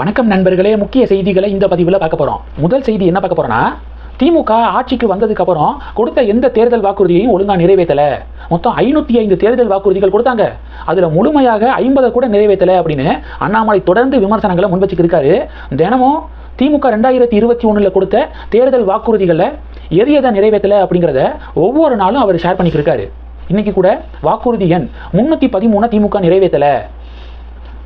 வணக்கம் நண்பர்களே முக்கிய செய்திகளை இந்த பதிவில் பார்க்க போகிறோம் முதல் செய்தி என்ன பார்க்க போகிறோன்னா திமுக ஆட்சிக்கு வந்ததுக்கு அப்புறம் கொடுத்த எந்த தேர்தல் வாக்குறுதியையும் ஒழுங்காக நிறைவேற்றலை. மொத்தம் ஐநூற்றி ஐந்து தேர்தல் வாக்குறுதிகள் கொடுத்தாங்க. அதில் முழுமையாக ஐம்பதை கூட நிறைவேற்றலை அப்படின்னு அண்ணாமலை தொடர்ந்து விமர்சனங்களை முன்வச்சுக்கிருக்காரு தினமும் திமுக ரெண்டாயிரத்தி இருபத்தி ஒன்றில் கொடுத்த தேர்தல் வாக்குறுதிகளில் எது எதை நிறைவேற்றலை அப்படிங்கிறத ஒவ்வொரு நாளும் அவர் ஷேர் பண்ணிக்கிருக்காரு. இன்னைக்கு கூட வாக்குறுதி எண் முன்னூற்றி பதிமூணு திமுக நிறைவேற்றலை.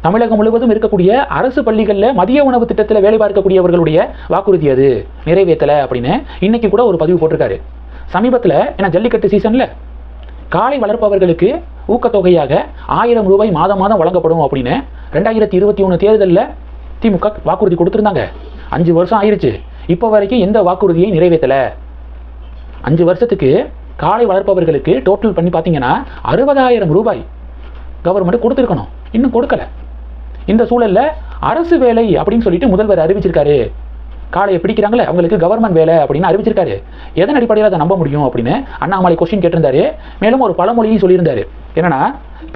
தமிழகம் முழுவதும் இருக்கக்கூடிய அரசு பள்ளிகளில் மதிய உணவு திட்டத்தில் வேலை பார்க்கக்கூடியவர்களுடைய வாக்குறுதி அது. நிறைவேற்றலை அப்படின்னு இன்னைக்கு கூட ஒரு பதிவு போட்டிருக்காரு. சமீபத்தில் ஏன்னா ஜல்லிக்கட்டு சீசனில் காளை வளர்ப்பவர்களுக்கு ஊக்கத்தொகையாக ஆயிரம் ரூபாய் மாதம் மாதம் வழங்கப்படும் அப்படின்னு ரெண்டாயிரத்தி இருபத்தி ஒன்று தேர்தலில் திமுக வாக்குறுதி கொடுத்துருந்தாங்க. அஞ்சு வருஷம் ஆயிடுச்சு இப்போ வரைக்கும் எந்த வாக்குறுதியை நிறைவேற்றலை? அஞ்சு வருஷத்துக்கு காளை வளர்ப்பவர்களுக்கு டோட்டல் பண்ணி பார்த்தீங்கன்னா அறுபதாயிரம் ரூபாய் கவர்மெண்ட் கொடுத்துருக்கணும். இன்னும் கொடுக்கல. இந்த சூழல்ல அரசு வேலை அப்படின்னு சொல்லிட்டு முதல்வர் அறிவிச்சிருக்காரு. காளையை பிடிக்கிறாங்களே அவங்களுக்கு கவர்மெண்ட் வேலை அப்படின்னு அறிவிச்சிருக்காரு. எதன் அடிப்படையில் அதை நம்ப முடியும் அப்படின்னு அண்ணாமலை கொஸ்டின் கேட்டிருந்தாரு. மேலும் ஒரு பழமொழியும் சொல்லியிருந்தாரு. என்னன்னா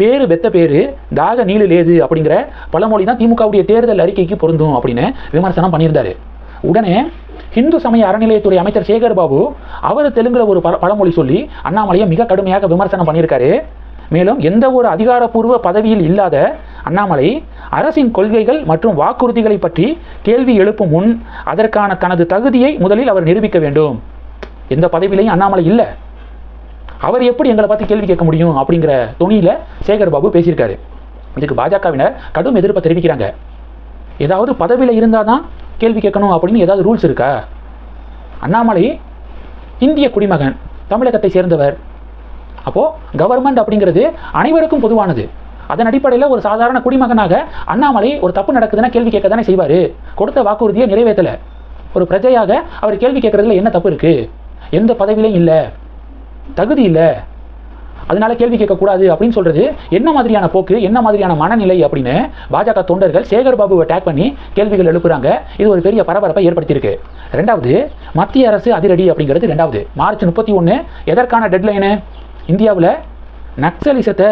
பேரு வெத்த பேரு தாக நீளு லேது அப்படிங்கிற பழமொழி தான் திமுகவுடைய தேர்தல் அறிக்கைக்கு பொருந்தும் அப்படின்னு விமர்சனம் பண்ணியிருந்தாரு. உடனே இந்து சமய அறநிலையத்துறை அமைச்சர் சேகர் பாபு அவர் தெலுங்குல ஒரு பழமொழி சொல்லி அண்ணாமலையை மிக கடுமையாக விமர்சனம் பண்ணியிருக்காரு. மேலும் எந்த ஒரு அதிகாரப்பூர்வ பதவியில் இல்லாத அண்ணாமலை அரசின் கொள்கைகள் மற்றும் வாக்குறுதிகளை பற்றி கேள்வி எழுப்பும் முன் அதற்கான தனது தகுதியை முதலில் அவர் நிரூபிக்க வேண்டும். எந்த பதவியிலையும் அண்ணாமலை இல்லை. அவர் எப்படி எங்களை பார்த்து கேள்வி கேட்க முடியும் அப்படிங்கிற துணியில் சேகர் பாபு பேசியிருக்காரு. இதுக்கு பாஜகவினர் கடும் எதிர்ப்பை தெரிவிக்கிறாங்க. ஏதாவது பதவியில் இருந்தால் தான் கேள்வி கேட்கணும் அப்படின்னு ஏதாவது ரூல்ஸ் இருக்கா? அண்ணாமலை இந்திய குடிமகன் தமிழகத்தை சேர்ந்தவர். அப்போது கவர்மெண்ட் அப்படிங்கிறது அனைவருக்கும் பொதுவானது. அதன் அடிப்படையில் ஒரு சாதாரண குடிமகனாக அண்ணாமலை ஒரு தப்பு நடக்குதுன்னா கேள்வி கேட்க தானே செய்வார். கொடுத்த வாக்குறுதியை நிறைவேற்றலை. ஒரு பிரஜையாக அவர் கேள்வி கேட்கறதுல என்ன தப்பு இருக்குது எந்த பதவியிலையும் இல்லை. தகுதி இல்லை. அதனால கேள்வி கேட்கக்கூடாது அப்படின்னு சொல்றது என்ன மாதிரியான போக்கு என்ன மாதிரியான மனநிலை அப்படின்னு பாஜக தொண்டர்கள் சேகர் பாபுவை டேக் பண்ணி கேள்விகள் எழுப்புறாங்க. இது ஒரு பெரிய பரபரப்பை ஏற்படுத்தியிருக்கு. ரெண்டாவது மத்திய அரசு அதிரடி அப்படிங்கிறது ரெண்டாவது. மார்ச் முப்பத்தி ஒன்று எதற்கான டெட்லைனு இந்தியாவில் நக்சலிசத்தை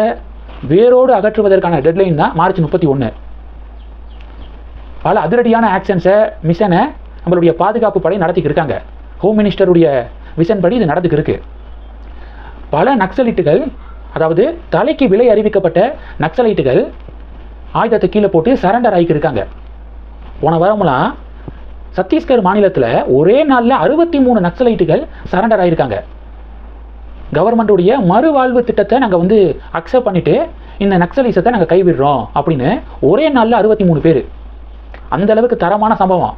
வேரோடு அகற்றுவதற்கான டெட்லைன் தான் மார்ச் முப்பத்தி ஒன்று பல அதிரடியான ஆக்ஷன்ஸை மிஷனை நம்மளுடைய பாதுகாப்பு படை நடத்திக்கிட்டு இருக்காங்க. ஹோம் மினிஸ்டருடைய விஷன் படி இது நடந்துக்கு இருக்கு. பல நக்சலைட்டுகள் அதாவது தலைக்கு விலை அறிவிக்கப்பட்ட நக்சலைட்டுகள் ஆயுதத்தை கீழே போட்டு சரண்டர் ஆகிக்கிருக்காங்க போன வாரமெல்லாம் சத்தீஸ்கர் மாநிலத்தில் ஒரே நாளில் அறுபத்தி மூணு நக்சலைட்டுகள் சரண்டர் ஆகியிருக்காங்க. கவர்மெண்ட்டுடைய மறுவாழ்வு திட்டத்தை நாங்கள் வந்து அக்செப்ட் பண்ணிவிட்டு இந்த நக்சலிசத்தை நாங்கள் கைவிடுறோம் அப்படின்னு ஒரே நாளில் அறுபத்தி மூணு பேர். அந்த அளவுக்கு தரமான சம்பவம்.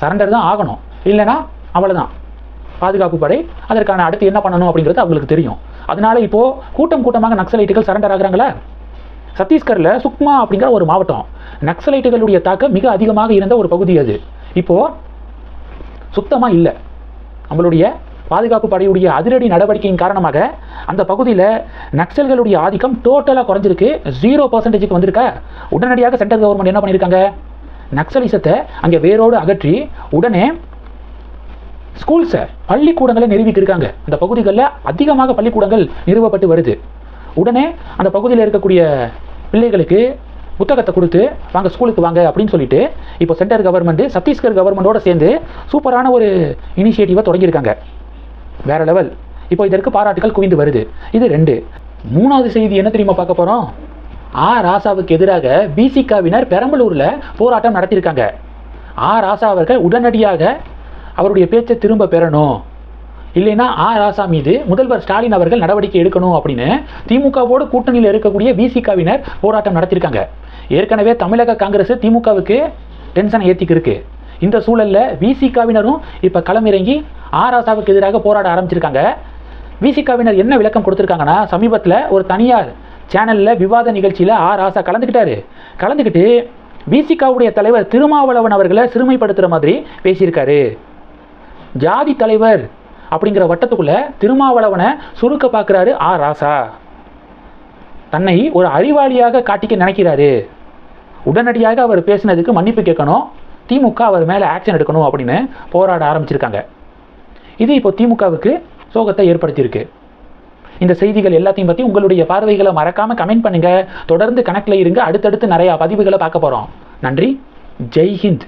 சரண்டர் தான் ஆகணும். இல்லைன்னா அவ்வளோதான் பாதுகாப்பு படை அதற்கான அடுத்து என்ன பண்ணணும் அப்படிங்கிறது அவங்களுக்கு தெரியும். அதனால இப்போது கூட்டம் கூட்டமாக நக்சலைட்டுகள் சரண்டர் ஆகிறாங்களா? சத்தீஸ்கரில் சுக்மா அப்படிங்கிற ஒரு மாவட்டம். நக்சலைட்டுகளுடைய தாக்கம் மிக அதிகமாக இருந்த ஒரு பகுதி அது. இப்போது சுத்தமாக இல்லை. நம்மளுடைய பாதுகாப்பு படையுடைய அதிரடி நடவடிக்கையின் காரணமாக அந்த பகுதியில் நக்சல்களுடைய ஆதிக்கம் டோட்டலாக குறைஞ்சிருக்கு. ஜீரோ பர்சன்டேஜுக்கு வந்திருக்கா? உடனடியாக சென்ட்ரல் கவர்மெண்ட் என்ன பண்ணியிருக்காங்க நக்சலிசத்தை அங்கே வேரோடு அகற்றி உடனே ஸ்கூல்ஸை பள்ளிக்கூடங்களை நிறுவிக்கிருக்காங்க அந்த பகுதிகளில் அதிகமாக பள்ளிக்கூடங்கள் நிறுவப்பட்டு வருது. உடனே அந்த பகுதியில் இருக்கக்கூடிய பிள்ளைகளுக்கு புத்தகத்தை கொடுத்து வாங்க ஸ்கூலுக்கு வாங்க அப்படின்னு சொல்லிட்டு இப்போ சென்ட்ரல் கவர்மெண்ட்டு சத்தீஸ்கர் கவர்மெண்டோட சேர்ந்து சூப்பரான ஒரு இனிஷியேட்டிவாக தொடங்கியிருக்காங்க. வேற லெவல் இப்போ இதற்கு பாராட்டுகள் குவிந்து வருது. இது ரெண்டு. மூணாவது செய்தி என்ன தெரியுமா பார்க்க போகிறோம் ஆ ராசாவுக்கு எதிராக பிசிகாவினர் பெரம்பலூரில் போராட்டம் நடத்தியிருக்காங்க. ஆ ராசா அவர்கள் உடனடியாக அவருடைய பேச்சை திரும்ப பெறணும். இல்லைன்னா ஆ ராசா மீது முதல்வர் ஸ்டாலின் அவர்கள் நடவடிக்கை எடுக்கணும் அப்படின்னு திமுகவோடு கூட்டணியில் இருக்கக்கூடிய பிசிகாவினர் போராட்டம் நடத்தியிருக்காங்க. ஏற்கனவே தமிழக காங்கிரஸ் திமுகவுக்கு டென்ஷனை ஏற்றிக்கிருக்கு இந்த சூழலில் விசிகாவினரும் இப்போ களமிறங்கி ஆராசாவுக்கு எதிராக போராட ஆரம்பிச்சிருக்காங்க. விசிகாவினர் என்ன விளக்கம் கொடுத்துருக்காங்கன்னா சமீபத்தில் ஒரு தனியார் சேனலில் விவாத நிகழ்ச்சியில் ஆ ராசா கலந்துக்கிட்டாரு கலந்துக்கிட்டு விசிகாவுடைய தலைவர் திருமாவளவன் அவர்களை சிறுமைப்படுத்துகிற மாதிரி பேசியிருக்காரு. ஜாதி தலைவர் அப்படிங்கிற வட்டத்துக்குள்ளே திருமாவளவனை சுருக்க பார்க்குறாரு ஆ ராசா தன்னை ஒரு அறிவாளியாக காட்டிக்க நினைக்கிறாரு. உடனடியாக அவர் பேசினதுக்கு மன்னிப்பு கேட்கணும். திமுக அவர் மேலே ஆக்ஷன் எடுக்கணும் அப்படின்னு போராட ஆரம்பிச்சிருக்காங்க. இது இப்போ திமுகவுக்கு சோகத்தை ஏற்படுத்தியிருக்கு. இந்த செய்திகள் எல்லாத்தையும் பற்றி உங்களுடைய பார்வைகளை மறக்காமல் கமெண்ட் பண்ணுங்க. தொடர்ந்து கணக்கில் இருங்க. அடுத்தடுத்து நிறையா பதிவுகளை பார்க்க போகிறோம் நன்றி. ஜெய்ஹிந்த்